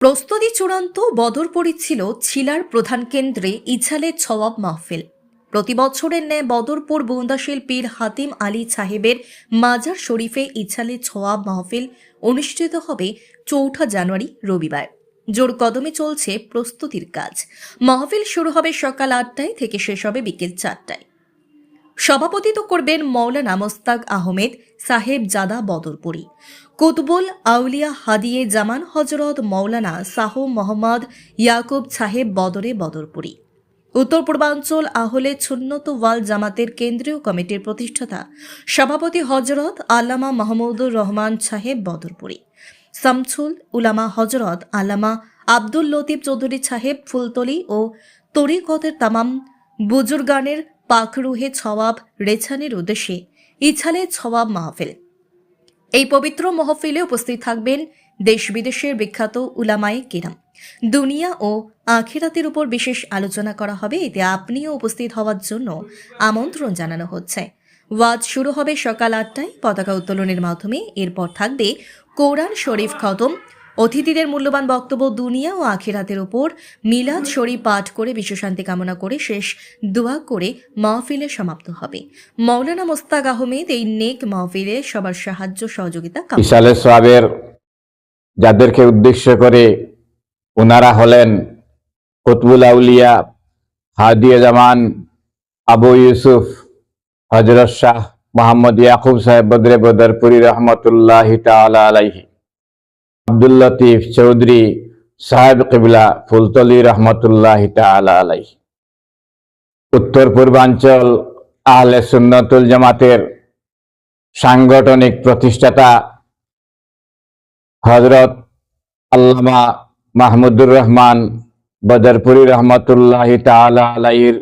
প্রস্তুতি চূড়ান্ত বদরপুরী ছিল ছিলার প্রধান কেন্দ্রে ইছালের ছওয়াব মাহফিল। প্রতি বছরের ন্যায় বদরপুর বুন্দাশিল পীর হাতিম আলী সাহেবের মাজার শরীফে ইছালে ছোয়াব মাহফিল অনুষ্ঠিত হবে চৌঠা জানুয়ারি, রবিবার। জোর কদমে চলছে প্রস্তুতির কাজ। মাহফিল শুরু হবে সকাল আটটায় থেকে শেষ হবে বিকেল চারটায়। সভাপতিত্ব করবেন মৌলানা মোস্তাক আহমেদ সাহেব জাদা বদরপুরি, কুতবুল আউলিয়া হাদিয়ে জামান হজরত মৌলানা শাহ মোহাম্মদ ইয়াকুব সাহেব বদরে বদরপুরি। উত্তর পূর্বাঞ্চল আহলে ছুন্নত ওয়াল জামাতের কেন্দ্রীয় কমিটির প্রতিষ্ঠাতা সভাপতি হজরত আল্লামা মাহমুদুর রহমান সাহেব বদরপুরি শামছুল উলামা হজরত আল্লামা আব্দুল লতিফ চৌধুরী সাহেব ফুলতলি ও তরিকতের তামাম বুজুর্গানের পাখরুহে ছওয়াব রেছানের উদ্দেশ্যে ইছালে ছওয়াব মাহফিল। এই পবিত্র মহফিলে উপস্থিত থাকবেন দেশ বিদেশের বিখ্যাত উলামায়ে কিরাম। দুনিয়া ও আখিরাতের উপর বিশেষ আলোচনা করা হবে, এতে আপনিও উপস্থিত হওয়ার জন্য আমন্ত্রণ জানানো হচ্ছে। ওয়াজ শুরু হবে সকাল আটটায়, পতাকা উত্তোলনের মাধ্যমে। এরপর থাকবে কোরআন শরীফ খতম অতিথিদের মূল্যবান বক্তব্য দুনিয়া ও আখিরাতের ওপর মিলাদ শরীফ পাঠ করে বিশ্বশান্তি কামনা করে শেষ দোয়া করে মাহফিলে সমাপ্ত হবে। মৌলানা মোস্তাক আহমেদ এই নেক মাহফিলে সবার সাহায্য, সহযোগিতা ইসালে সোয়াবের যাদেরকে উদ্দেশ্য করে ওনারা হলেন কুতবুল আউলিয়া হাদিয়া জামান, আবু ইউসুফ হজরত শাহ মোহাম্মদ ইয়াকুব সাহেব বদরে বদরপুরি রহমতুল্লাহ তাআলা আলাইহি। আব্দুল লতিফ চৌধুরী সাহেব কিবলা ফুলতলি রহমতুল্লাহ আলাইহি। উত্তর পূর্বাঞ্চল আহলে সুন্নতুল জামাতের সাংগঠনিক প্রতিষ্ঠাতা হজরত আল্লামা মাহমুদুর রহমান বদরপুরি রহমতুল্লাহ তাআলা আলাইহির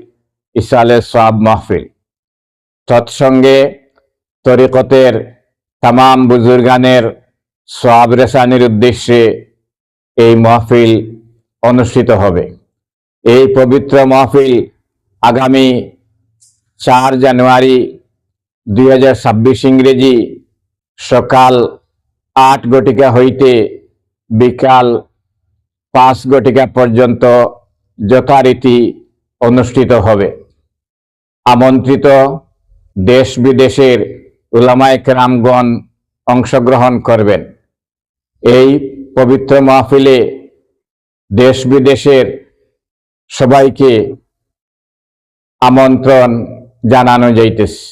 ইসালে সাব মাহফিল। তৎসঙ্গে তরিকতের তামাম বুজুর্গানের সোয়াব রেসানির উদ্দেশ্যে এই মাহফিল অনুষ্ঠিত হবে। এই পবিত্র মাহফিল আগামী চার জানুয়ারি দুই হাজার ছাব্বিশ ইংরেজি সকাল আট গটিকা হইতে বিকাল পাঁচ গটিকা পর্যন্ত যথারীতি অনুষ্ঠিত হবে। আমন্ত্রিত দেশ বিদেশের উলামায়ে রামগণ অংশগ্রহণ করবেন। এই পবিত্র মাহফিলে দেশ বিদেশের সবাইকে আমন্ত্রণ জানানো যাইতেছে।